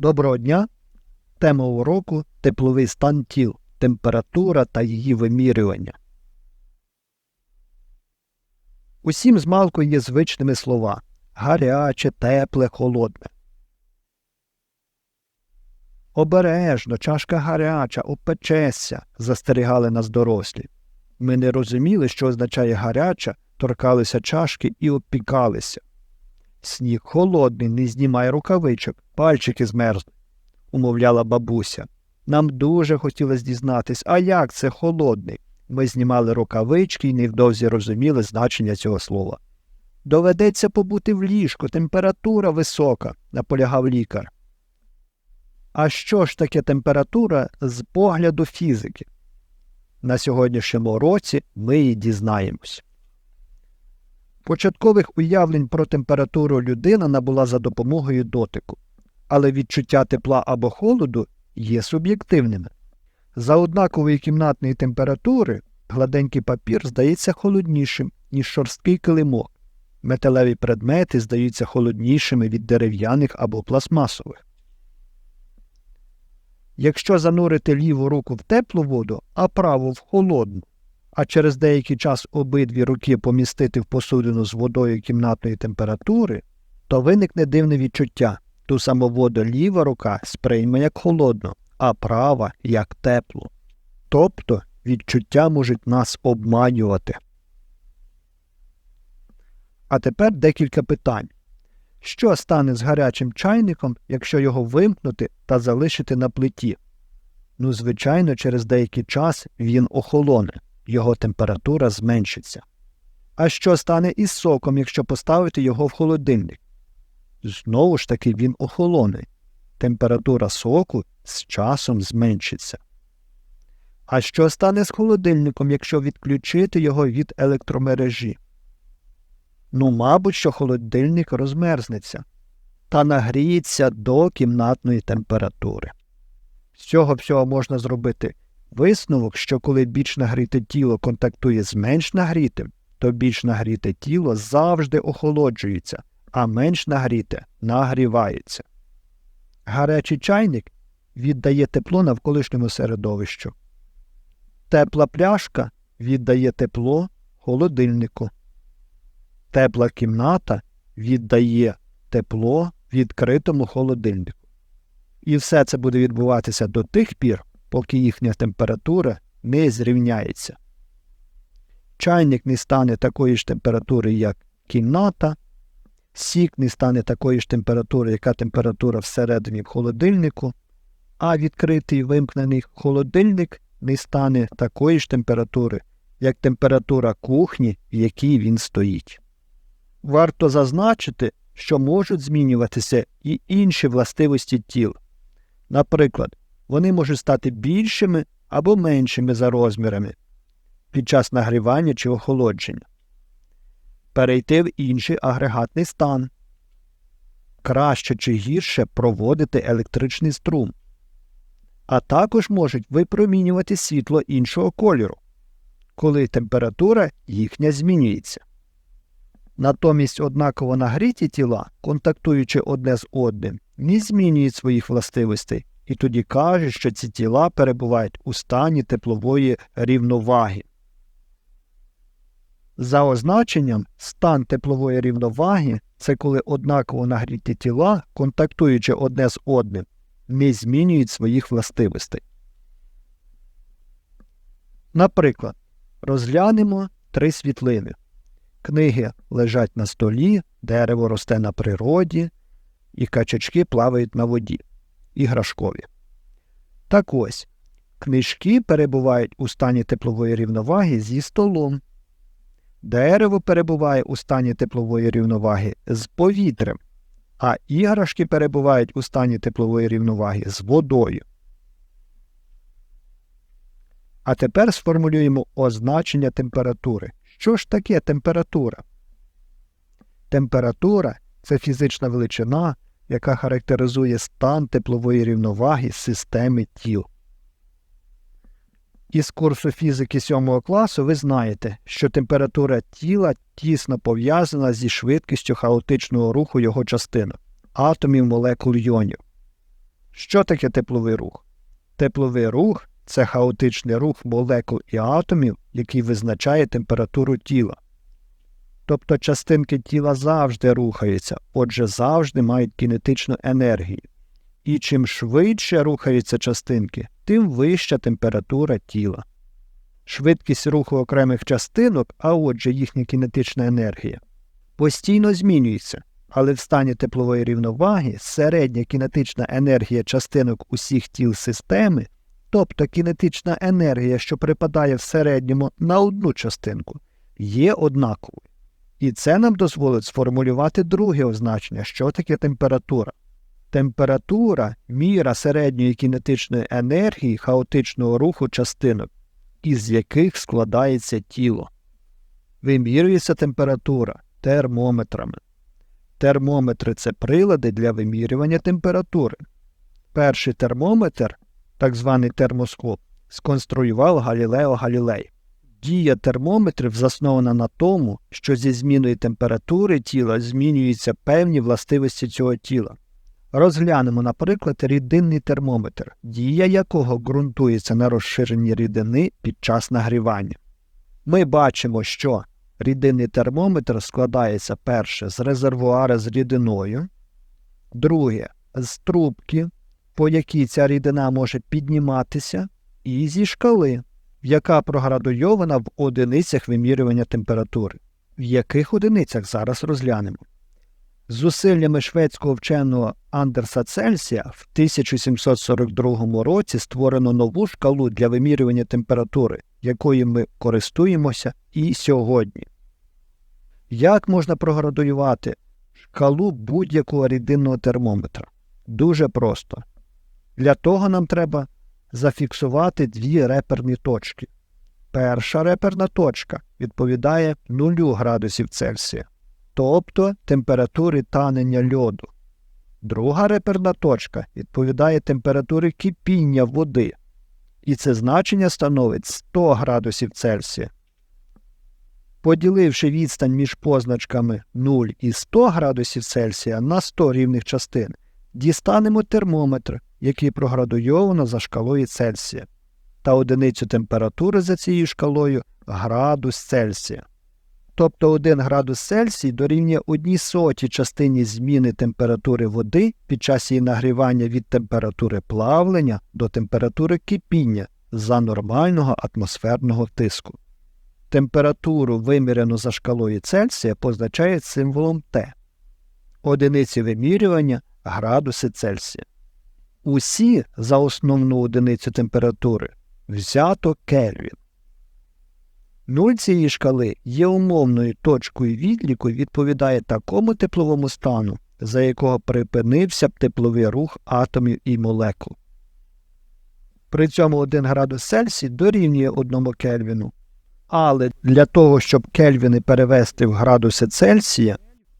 Доброго дня! Тема уроку тепловий стан тіл, температура та її вимірювання. Усім змалку є звичними слова гаряче, тепле, холодне. Обережно, чашка гаряча, опечеться, застерігали нас дорослі. Ми не розуміли, що означає гаряча, торкалися чашки і опікалися. Сніг холодний, не знімай рукавичок, пальчики змерзли, умовляла бабуся. Нам дуже хотілося дізнатись, а як це холодний. Ми знімали рукавички і невдовзі розуміли значення цього слова. Доведеться побути в ліжку, температура висока, наполягав лікар. А що ж таке температура з погляду фізики? На сьогоднішньому році ми її дізнаємось. Початкових уявлень про температуру людина набула за допомогою дотику, але відчуття тепла або холоду є суб'єктивними. За однакової кімнатної температури гладенький папір здається холоднішим, ніж шорсткий килимок. Металеві предмети здаються холоднішими від дерев'яних або пластмасових. Якщо занурити ліву руку в теплу воду, а праву в холодну, а через деякий час обидві руки помістити в посудину з водою кімнатної температури, то виникне дивне відчуття ту саму воду ліва рука сприйме як холодну, а права як теплу. Тобто відчуття можуть нас обманювати. А тепер декілька питань. Що стане з гарячим чайником, якщо його вимкнути та залишити на плиті? Ну, звичайно, через деякий час він охолоне, його температура зменшиться. А що стане із соком, якщо поставити його в холодильник? Знову ж таки він охолоне. Температура соку з часом зменшиться. А що стане з холодильником, якщо відключити його від електромережі? Ну, мабуть, що холодильник розмерзнеться та нагріється до кімнатної температури. З цього всього можна зробити висновок, що коли більш нагріте тіло контактує з менш нагрітим, то більш нагріте тіло завжди охолоджується, а менш нагріте нагрівається. Гарячий чайник віддає тепло навколишньому середовищу. Тепла пляшка віддає тепло холодильнику. Тепла кімната віддає тепло відкритому холодильнику. І все це буде відбуватися до тих пір, поки їхня температура не зрівняється. Чайник не стане такої ж температури, як кімната, сік не стане такої ж температури, яка температура всередині в холодильнику, а відкритий вимкнений холодильник не стане такої ж температури, як температура кухні, в якій він стоїть. Варто зазначити, що можуть змінюватися і інші властивості тіл. Наприклад, вони можуть стати більшими або меншими за розмірами під час нагрівання чи охолодження, перейти в інший агрегатний стан, краще чи гірше проводити електричний струм, а також можуть випромінювати світло іншого кольору, коли температура їхня змінюється. Натомість однаково нагріті тіла, контактуючи одне з одним, не змінюють своїх властивостей і тоді кажуть, що ці тіла перебувають у стані теплової рівноваги. За означенням, стан теплової рівноваги це коли однаково нагріті тіла, контактуючи одне з одним, не змінюють своїх властивостей. Наприклад, розглянемо три світлини. Книги лежать на столі, дерево росте на природі, і качачки плавають на воді, іграшкові. Так ось, книжки перебувають у стані теплової рівноваги зі столом. Дерево перебуває у стані теплової рівноваги з повітрям, а іграшки перебувають у стані теплової рівноваги з водою. А тепер сформулюємо означення температури. Що ж таке температура? Температура це фізична величина, яка характеризує стан теплової рівноваги системи тіл. Із курсу фізики 7 класу ви знаєте, що температура тіла тісно пов'язана зі швидкістю хаотичного руху його частинок атомів молекул йонів. Що таке тепловий рух? Тепловий рух це хаотичний рух молекул і атомів, який визначає температуру тіла. Тобто частинки тіла завжди рухаються, отже, завжди мають кінетичну енергію. І чим швидше рухаються частинки, тим вища температура тіла. Швидкість руху окремих частинок, а отже їхня кінетична енергія, постійно змінюється, але в стані теплової рівноваги середня кінетична енергія частинок усіх тіл системи, тобто кінетична енергія, що припадає в середньому на одну частинку, є однаковою. І це нам дозволить сформулювати друге означення, що таке температура. Температура міра середньої кінетичної енергії хаотичного руху частинок, із яких складається тіло. Вимірюється температура термометрами. Термометри це прилади для вимірювання температури. Перший термометр, так званий термоскоп, сконструював Галілео Галілей. Дія термометрів заснована на тому, що зі зміною температури тіла змінюються певні властивості цього тіла. Розглянемо, наприклад, рідинний термометр, дія якого ґрунтується на розширенні рідини під час нагрівання. Ми бачимо, що рідинний термометр складається перше з резервуара з рідиною, друге з трубки, по якій ця рідина може підніматися, і зі шкали, яка проградуйована в одиницях вимірювання температури. В яких одиницях зараз розглянемо. Зусиллями шведського вченого Андерса Цельсія в 1742 році створено нову шкалу для вимірювання температури, якою ми користуємося і сьогодні. Як можна проградуювати шкалу будь-якого рідинного термометра? Дуже просто. Для того нам треба зафіксувати дві реперні точки. Перша реперна точка відповідає 0 градусів Цельсія, тобто температури танення льоду. Друга реперна точка відповідає температурі кипіння води, і це значення становить 100 градусів Цельсія. Поділивши відстань між позначками 0 і 100 градусів Цельсія на 100 рівних частин, дістанемо термометр, який проградуйовано за шкалою Цельсія, та одиницю температури за цією шкалою градус Цельсія. Тобто 1 градус Цельсій дорівнює 1 соті частині зміни температури води під час її нагрівання від температури плавлення до температури кипіння за нормального атмосферного тиску. Температуру, вимірену за шкалою Цельсія, позначають символом Т. Одиниці вимірювання градуси Цельсія. Усі за основну одиницю температури взято Кельвін. Нуль цієї шкали є умовною точкою відліку відповідає такому тепловому стану, за якого припинився б тепловий рух атомів і молекул. При цьому 1 градус Цельсій дорівнює 1 Кельвіну. Але для того, щоб Кельвіни перевести в градуси Цельсія,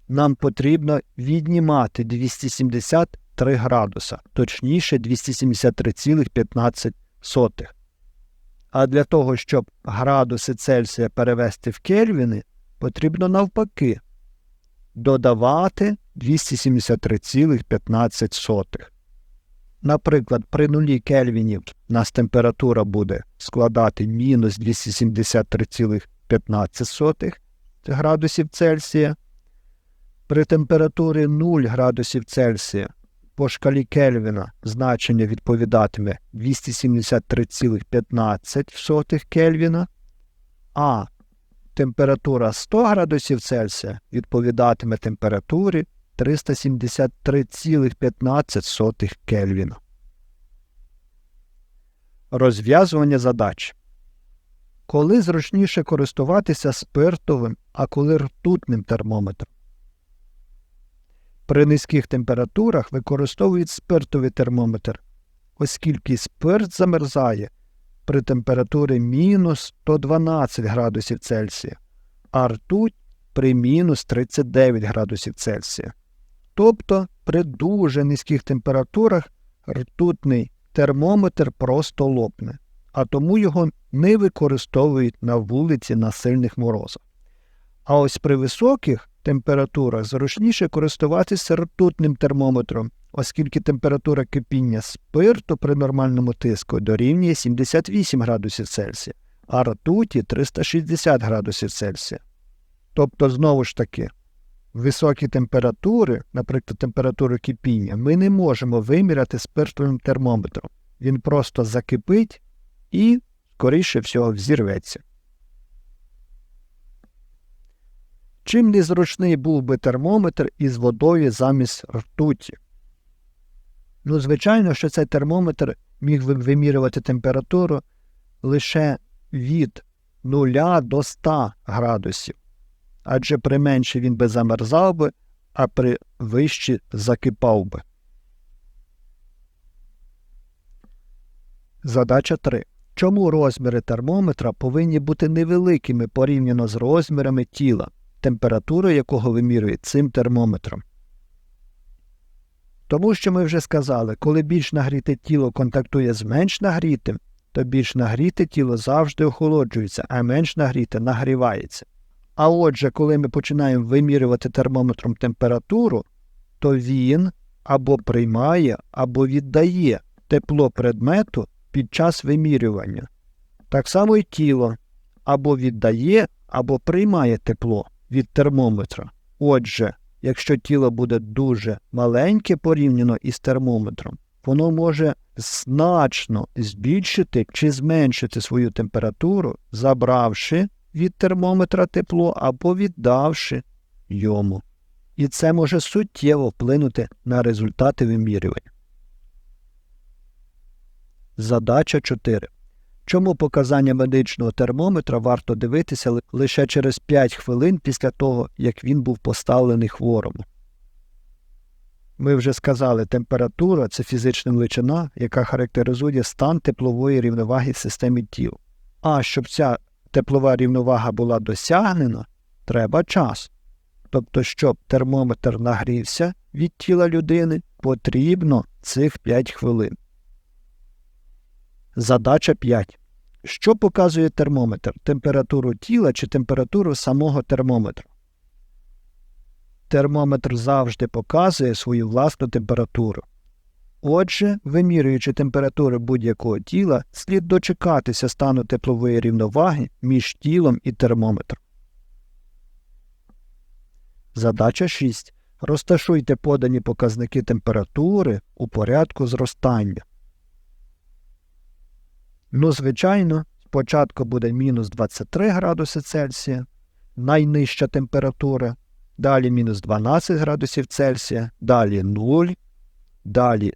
нам потрібно віднімати 273 градуса, точніше 273,15. А для того, щоб градуси Цельсія перевести в Кельвіни, потрібно навпаки додавати 273,15. Наприклад, при нулі Кельвінів у нас температура буде складати мінус 273,15 градусів Цельсія. При температурі 0 градусів Цельсія по шкалі Кельвіна значення відповідатиме 273,15 Кельвіна, а температура 100 градусів Цельсія відповідатиме температурі 373,15 Кельвіна. Розв'язування задач. Коли зручніше користуватися спиртовим, а коли ртутним термометром? При низьких температурах використовують спиртовий термометр, оскільки спирт замерзає при температурі мінус 112 градусів Цельсія, а ртуть при мінус 39 градусів Цельсія. Тобто при дуже низьких температурах ртутний термометр просто лопне, а тому його не використовують на вулиці на сильних морозах. А ось при високих температурах зручніше користуватися ртутним термометром, оскільки температура кипіння спирту при нормальному тиску дорівнює 78 градусів Цельсія, а ртуті 360 градусів Цельсія. Тобто, знову ж таки, високі температури, наприклад, температуру кипіння, ми не можемо виміряти спиртовим термометром. Він просто закипить і, скоріше всього, взірветься. Чим незручний був би термометр із водою замість ртуті? Ну, звичайно, що цей термометр міг би вимірювати температуру лише від 0 до 100 градусів, адже при менші він би замерзав би, а при вищі закипав би. Задача 3. Чому розміри термометра повинні бути невеликими порівняно з розмірами тіла, температура якого вимірює цим термометром? Тому що ми вже сказали, коли більш нагріте тіло контактує з менш нагрітим, то більш нагріте тіло завжди охолоджується, а менш нагріте нагрівається. А отже, коли ми починаємо вимірювати термометром температуру, то він або приймає, або віддає тепло предмету під час вимірювання. Так само і тіло або віддає, або приймає тепло від термометра. Отже, якщо тіло буде дуже маленьке порівняно із термометром, воно може значно збільшити чи зменшити свою температуру, забравши від термометра тепло або віддавши йому. І це може суттєво вплинути на результати вимірювання. Задача 4. Чому показання медичного термометра варто дивитися лише через 5 хвилин після того, як він був поставлений хворому? Ми вже сказали, температура це фізична величина, яка характеризує стан теплової рівноваги в системі тіл. А щоб ця теплова рівновага була досягнена, треба час. Тобто, щоб термометр нагрівся від тіла людини, потрібно цих 5 хвилин. Задача 5. Що показує термометр? Температуру тіла чи температуру самого термометра? Термометр завжди показує свою власну температуру. Отже, вимірюючи температуру будь-якого тіла, слід дочекатися стану теплової рівноваги між тілом і термометром. Задача 6. Розташуйте подані показники температури у порядку зростання. Ну, звичайно, спочатку буде мінус 23 градуси Цельсія, найнижча температура, далі мінус 12 градусів Цельсія, далі 0, далі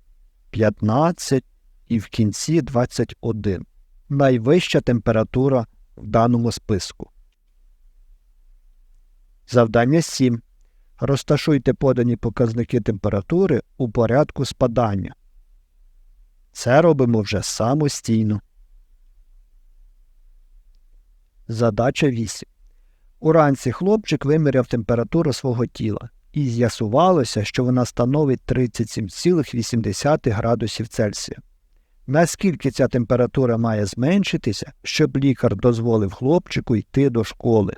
15 і в кінці 21. Найвища температура в даному списку. Завдання 7. Розташуйте подані показники температури у порядку спадання. Це робимо вже самостійно. Задача 8. Уранці хлопчик виміряв температуру свого тіла, і з'ясувалося, що вона становить 37,8 градусів Цельсія. Наскільки ця температура має зменшитися, щоб лікар дозволив хлопчику йти до школи?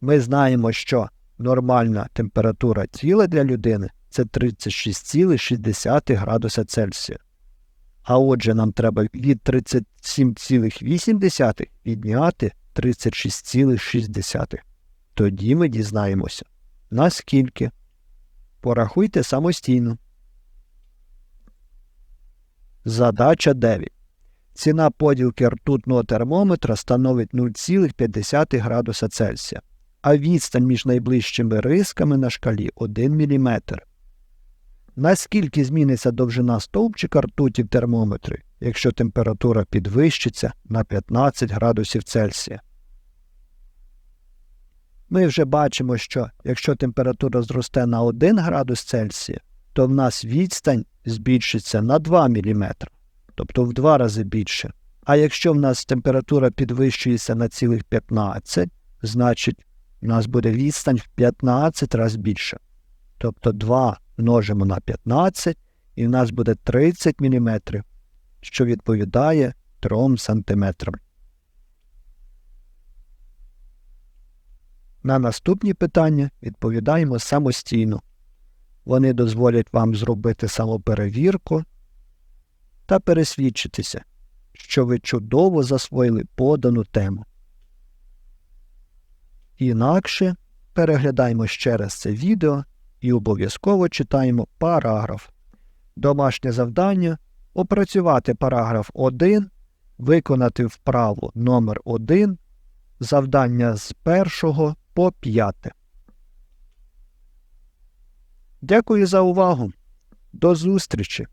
Ми знаємо, що нормальна температура тіла для людини це 36,6 градуса Цельсія. А отже, нам треба від 37,8 відняти 36,6. Тоді ми дізнаємося. Наскільки? Порахуйте самостійно. Задача 9. Ціна поділки ртутного термометра становить 0,5 градуса Цельсія, а відстань між найближчими рисками на шкалі 1 мм. Наскільки зміниться довжина стовпчика ртуті в термометрі, якщо температура підвищиться на 15 градусів Цельсія? Ми вже бачимо, що якщо температура зросте на 1 градус Цельсія, то в нас відстань збільшиться на 2 мм, тобто в два рази більше. А якщо в нас температура підвищується на цілих 15, значить у нас буде відстань в 15 разів більше. Тобто 2 множимо на 15, і в нас буде 30 мм, що відповідає 3 см. На наступні питання відповідаємо самостійно. Вони дозволять вам зробити самоперевірку та пересвідчитися, що ви чудово засвоїли подану тему. Інакше переглядаємо ще раз це відео і обов'язково читаємо параграф. Домашнє завдання опрацювати параграф 1, виконати вправу номер 1 завдання з 1 по 5. Дякую за увагу. До зустрічі!